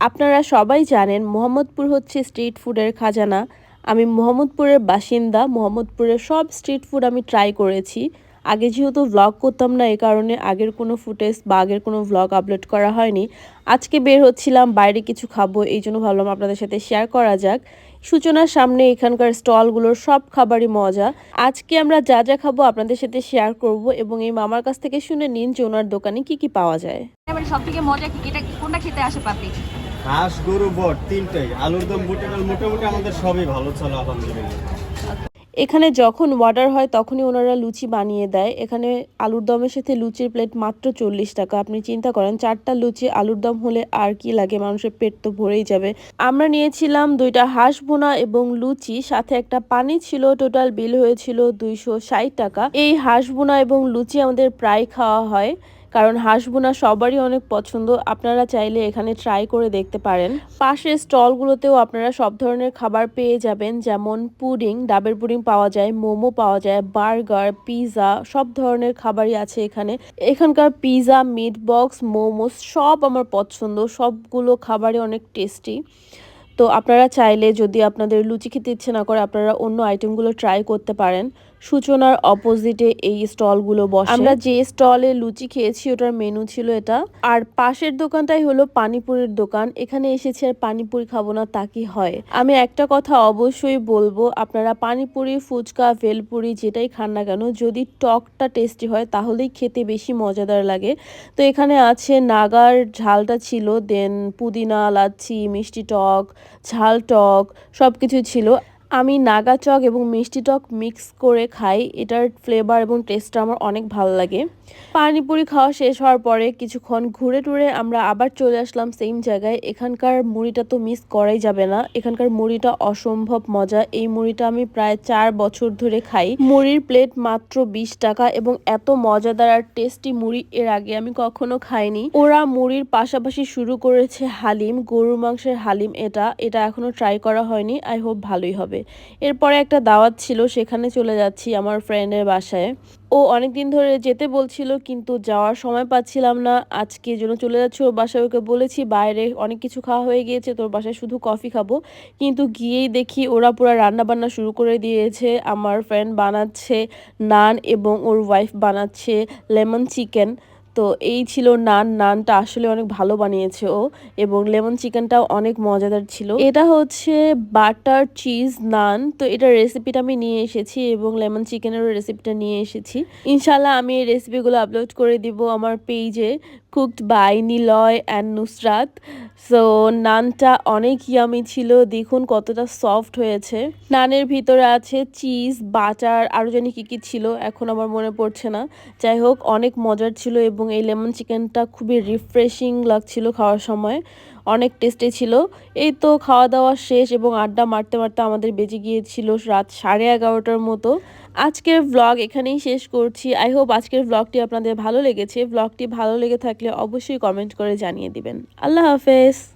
আপনারা সবাই জানেন মোহাম্মদপুর হচ্ছে স্ট্রিট ফুডের খাজানা। আমি মোহাম্মদপুরের বাসিন্দা, মোহাম্মদপুরের সব স্ট্রিট ফুড আমি ট্রাই করেছি। আগে যেহেতু ভ্লগ করতাম না এই কারণে আগের কোনো ফুটেজ বা আগের কোনো ভ্লগ আপলোড করা হয়নি। আজকে বের হচ্ছিলাম, বাইরে কিছু খাব, এই জন্য ভাবলাম আপনাদের সাথে শেয়ার করা যাক। সূচনার সামনে এখানকার স্টলগুলোর সব খাবারই মজা। আজকে আমরা যা যা খাব আপনাদের সাথে শেয়ার করব এবং এই মামার কাছ থেকে শুনে নিন যে ওনার দোকানে কি কি পাওয়া যায়। সব থেকে মজা কি? কোনটা খেতে আসে পাবলিক হাঁস, গরু, বট, তিনটাই। আলুর দম মোটামুটি আমাদের সবই ভালো আলহামদুলিল্লাহ। এখানে যখন অর্ডার হয়, তখনই ওনারা লুচি বানিয়ে দেয়। এখানে আলুর দমের সাথে লুচির প্লেট মাত্র চল্লিশ টাকা। আপনি চিন্তা করেন, চারটা লুচি আলুর দম হলে আর কি লাগে? মানুষের পেট তো ভরেই যাবে। আমরা নিয়েছিলাম দুইটা হাঁস বোনা এবং লুচি। সাথে একটা পানি ছিল টোটাল বিল হয়েছিল দুইশো ষাট টাকা। এই হাঁস বোনা এবং লুচি আমাদের প্রায় খাওয়া হয়। কারণ হাঁস বোনা সবারই অনেক পছন্দ। আপনারা চাইলে এখানে ট্রাই করে দেখতে পারেন। পাশের স্টলগুলোতেও আপনারা সব ধরনের খাবার পেয়ে যাবেন। যেমন পুডিং ডাবের পুডিং পাওয়া যায়, মোমো পাওয়া যায় বার্গার পিৎজা সব ধরনের খাবারই আছে এখানে। এখানকার পিৎজা মিট বক্স মোমোস সব আমার পছন্দ। সবগুলো খাবারই অনেক টেস্টি তো আপনারা চাইলে যদি আপনাদের লুচি খেতে ইচ্ছে না করে আপনারা অন্য আইটেমগুলো ট্রাই করতে পারেন। সূচনার অপোজিটে এই স্টলগুলো বসে। আমরা যে স্টলে লুচি খেয়েছি ওটার মেনু ছিল এটা। আর পাশের দোকানটাই হলো পানিপুরির দোকান। এখানে এসেছি আর পানিপুরি খাব না তা কি হয়? আমি একটা কথা অবশ্যই বলব আপনারা পানিপুরি ফুচকা ভেলপুরি যেটাই খান না কেন যদি টকটা টেস্টি হয় তাহলেই খেতে বেশি মজাদার লাগে। তো এখানে আছে নাগার ঝালটা ছিল দেন পুদিনা লাচ্ছি মিষ্টি টক ঝাল টক সব কিছু ছিল। আমি নাগা চক এবং মিষ্টি টক মিক্স করে খাই। এটার ফ্লেভার এবং টেস্টটা আমার অনেক ভালো লাগে। পানিপুরি খাওয়া শেষ হওয়ার পরে কিছুক্ষণ ঘুরে টুরে আমরা আবার চলে আসলাম সেম জায়গায়। এখানকার মুড়িটা তো মিস করাই যাবে না। এখানকার মুড়িটা অসম্ভব মজা। এই মুড়িটা আমি প্রায় চার বছর ধরে খাই। মুড়ির প্লেট মাত্র বিশ টাকা এবং এত মজাদার আর টেস্টি মুড়ি এর আগে আমি কখনো খাইনি। ওরা মুড়ির পাশাপাশি শুরু করেছে হালিম। গরুর মাংসের হালিম এটা। এটা এখনও ট্রাই করা হয়নি। আই হোপ ভালোই হবে। এরপরে একটা দাওয়াত ছিল, সেখানে চলে যাচ্ছি আমার ফ্রেন্ডের বাসায়। ও অনেক দিন ধরে যেতে বলছিল, কিন্তু যাওয়ার সময় পাচ্ছিলাম না। আজকে জন্য চলে যাচ্ছি ওর বাসায়, ওকে বলেছি, বাইরে অনেক কিছু খাওয়া হয়ে গিয়েছে, তোর বাসায় শুধু কফি খাব। কিন্তু গিয়েই দেখি ওরা পুরো রান্না বান্না শুরু করে দিয়েছে। আমার ফ্রেন্ড বানাচ্ছে নান এবং ওর ওয়াইফ বানাচ্ছে লেমন চিকেন তো এই ছিল নান। নানটা আসলে অনেক ভালো বানিয়েছে ও এবং লেমন চিকেনটাও অনেক মজাদার ছিল। এটা হচ্ছে বাটার চিজ নান। তো এটার রেসিপিটা আমি নিয়ে এসেছি এবং লেমন চিকেনেরও রেসিপিটা নিয়ে এসেছি। ইনশাল্লাহ আমি এই রেসিপিগুলো আপলোড করে দিব আমার পেজে cooked by Niloy and Nusrat so নানটা অনেক ইয়ামি ছিল। দেখুন কতটা সফট হয়েছে। নানের ভিতরে আছে চিজ বাটার আরও জানি কী কী ছিল। এখন আমার মনে পড়ছে না। যাই হোক, অনেক মজার ছিল এবং এই লেমন চিকেনটা খুবই রিফ্রেশিং লাগছিল খাওয়ার সময়। অনেক টেস্টি ছিল। এই তো খাওয়া দাওয়া শেষ এবং আড্ডা মারতে মারতে আমাদের বেজে গিয়েছিল রাত সাড়ে এগারোটার মতো। আজকের ব্লগ এখানেই শেষ করছি। আই হোপ আজকের ব্লগটি আপনাদের ভালো লেগেছে। ব্লগটি ভালো লেগে থাকলে অবশ্যই কমেন্ট করে জানিয়ে দিবেন। আল্লাহ হাফেজ।